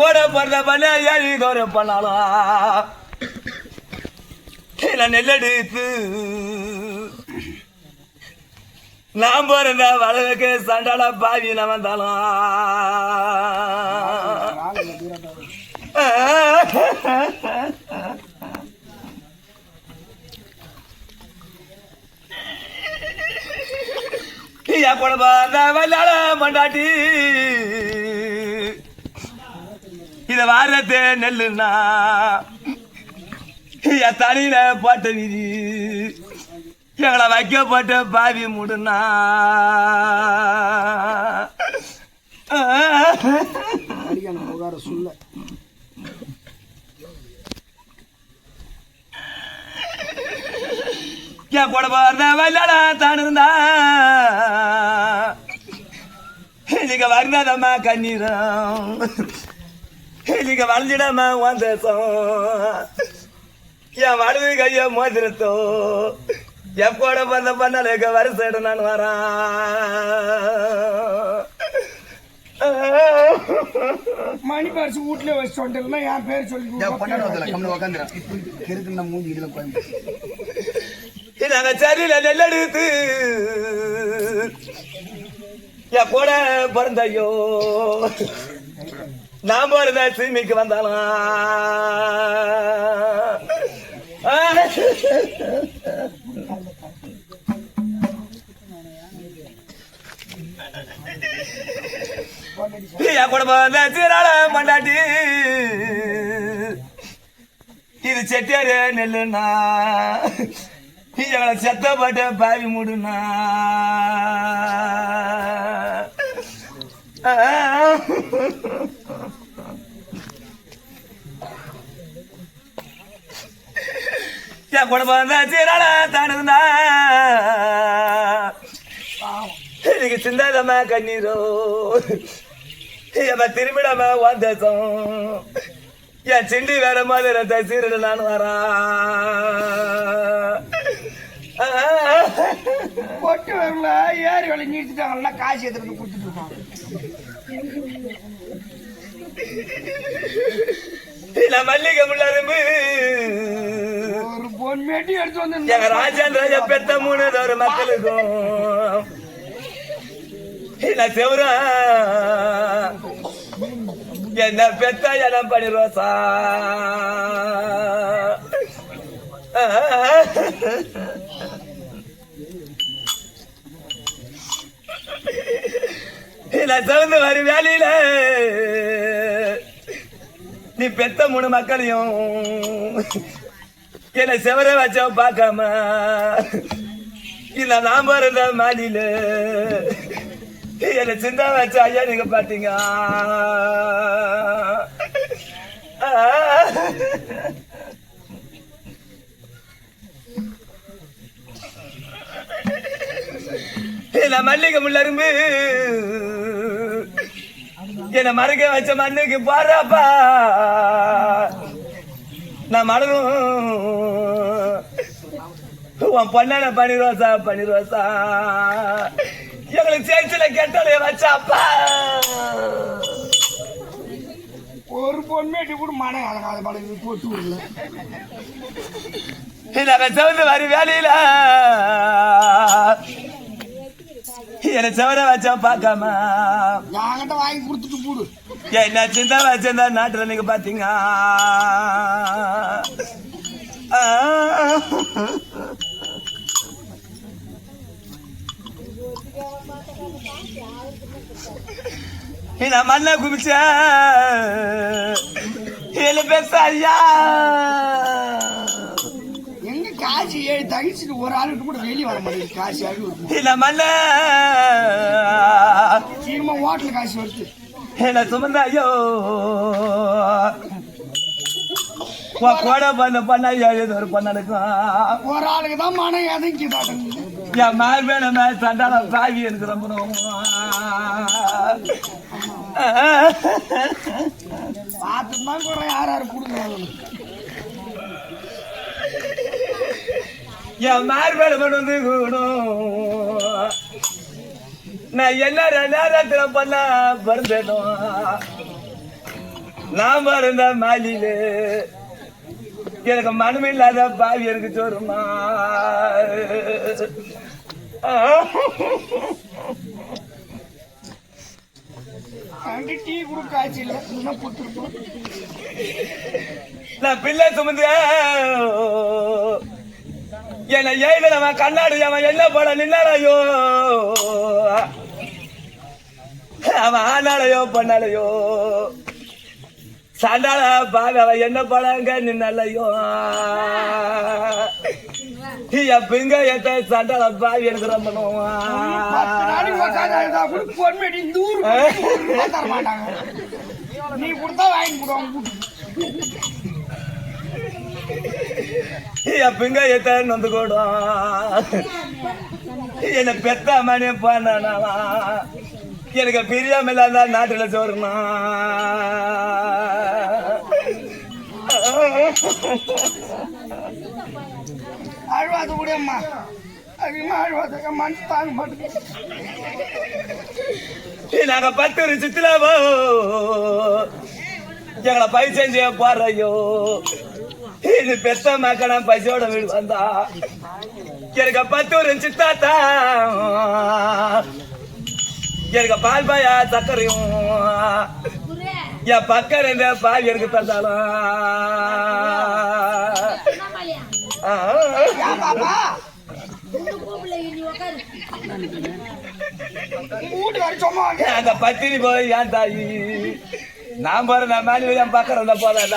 கூட பிறந்த பண்ண ஏழி கௌரவம் பண்ணாலும் கீழே நெல்லெடுத்து. நான் பிறந்த வளவுக்கு சண்டால பாவி நான் வந்தாலும் என் கூட வல்லாள மண்டாட்டி. இத வாரத்தே நெல்லுன்னா என் தலையில போட்ட விதி எங்களை வைக்கப்பட்ட பாவி முடுனா சொல்ல. என் கூட பிறந்த வல்லாள தான் இருந்தா நீங்க வருந்ததம்மா கண்ணீரம். நீங்க வளைஞ்சிடாம வந்தசம் என் வலது கைய மோதிரத்தோ என் கூட பிறந்த பண்ணலுக்கு வருஷம் நான் வரேன். மணி பரிசு வீட்ல வச்சு சொல்லிட்டுனா என் பேர் சொல்லி கிறுக்குன்னா மூஞ்சி இதுல உட்காந்து நாங்க சரியில நெல்லெடுத்து என் கூட பிறந்தையோ நான் பிறந்த சீமைக்கு வந்தாலும் என் கூட பிறந்த மண்டாட்டி. இது செட்டியாரு நெல்லுண்ணா. எங்களை செத்தப்பட்ட பாவி முடுனா. என் கூட பிறந்த சீரால தானுந்தா இன்னைக்கு சிந்தாதமா கண்ணீரோ. என் திரும்பிடாம வாந்தேசம் என் சிண்டி வேற மாதிரி சீரடு நான் வரா. பொட்டு வரல ஏறி வேலை நீடிச்சுட்டாங்கல்ல காசு எடுத்துட்டு கொடுத்துட்டு இருக்காங்க. மல்லிகை முள்ளரும்பு ஒரு பொன் மேட்டி எடுத்து வந்து எங்க ராஜேந்திர பெத்த மூணு ஒரு மக்களுக்கும். இல்ல செவரா? என்ன பெத்த இடம் பண்ணி ரோசா? நான் சிறந்து வரும் வேலையில. நீ பெத்த மூணு மக்களையும் என்னை செவர வச்ச பார்க்காம. இல்ல நாம இருந்த மாடியில என்னை சிந்தா வச்ச ஐயா நீங்க பாத்தீங்க இல்ல மல்லிகை முள்ளரும்பு. என்ன மறக்க வச்ச மண்ணுக்கு பாராப்பா நான் மறந்தும் உன் பொண்ணான பண்ணிடுவாசா பண்ணிடுவாசா எங்களுக்கு சேர்ச்சில கெட்டலைய வச்சாப்பா. ஒரு மேட்டி கூட மனை அழகாத பழகி போட்டு விடல நாங்க சவுந்து வரி வேலையில. என்ன சவர வச்சா பார்க்காம? வாங்கி கொடுத்துட்டு போடு. என்ன சிந்தா வச்சிருந்தா நாட்டுல நீங்க பாத்தீங்க நான் மண்ண குமிச்ச இல்ல பேச ஐயா காசு ஏழு தகிச்சுட்டு ஒரு ஆளுக்கு கூட வெளியே வர மாட்டேங்குது. காசு மண்ண சீக்கிரமா ஹோட்டல் காசு வருது. என்ன சுமந்த ஐயோ கூட பண்ண பண்ண எழுது ஒரு பண்ணனுக்கும் ஒரு ஆளுக்கு தான் மனை எதைக்கு தாட்டுங்க என் மேல் மேல மேல் சாவி எனக்கு ரொம்ப தான் கூட யார் யார் கொடுங்க என் மேல கொண்டு வந்து கூடும் நான் என்ன நேரத்துல பண்ண பிறந்தேனோ நான் பிறந்த மாலியில எனக்கு மனமே இல்லாத பாவி எனக்கு சோறுமா அங்கே டீ கூட காய்ச்சி இல்லை இன்னும் போட்டுருப்போம் நான் பிள்ளை சுமந்து என்ன ஏழு அவன் கண்ணாடி அவன் என்ன போட நின்னாலையோ? அவன் ஆனாலையோ பண்ணாலையோ சண்டால பாவி அவன் என்ன படங்க நின்னாலையோ? என் பிங்க எத்த சண்டால பாவி எனக்கு ரொம்ப நீ கொடுத்தா வாங்கி என் பிங்க எத்த நொந்து கூடும் என்ன பெத்த மணி பண்ணனாவா எனக்கு பிரியாம இல்லாத நாட்டுல சோறுனா? அழுவாத கூட அம்மா. அதிகமா அழுவாத மனசு தாங்க மாட்டேங்குது. நாங்க பத்து ஒரு சுத்திலாவோ? எங்களை பை செஞ்சு போறையோ? இது பெத்த மக்களா பைசோட வீடு வந்தா. எனக்கு பத்து ஒரு சித்தாத்தா எனக்கு பால் பாயா சக்கரையும் என் பக்கம் இருந்த பால் எனக்கு தந்தாலும். அந்த பத்தினி போய் ஏன் தாயி? நான் போறேன் நான் மேலே என் பக்கம் இருந்தா போறேன்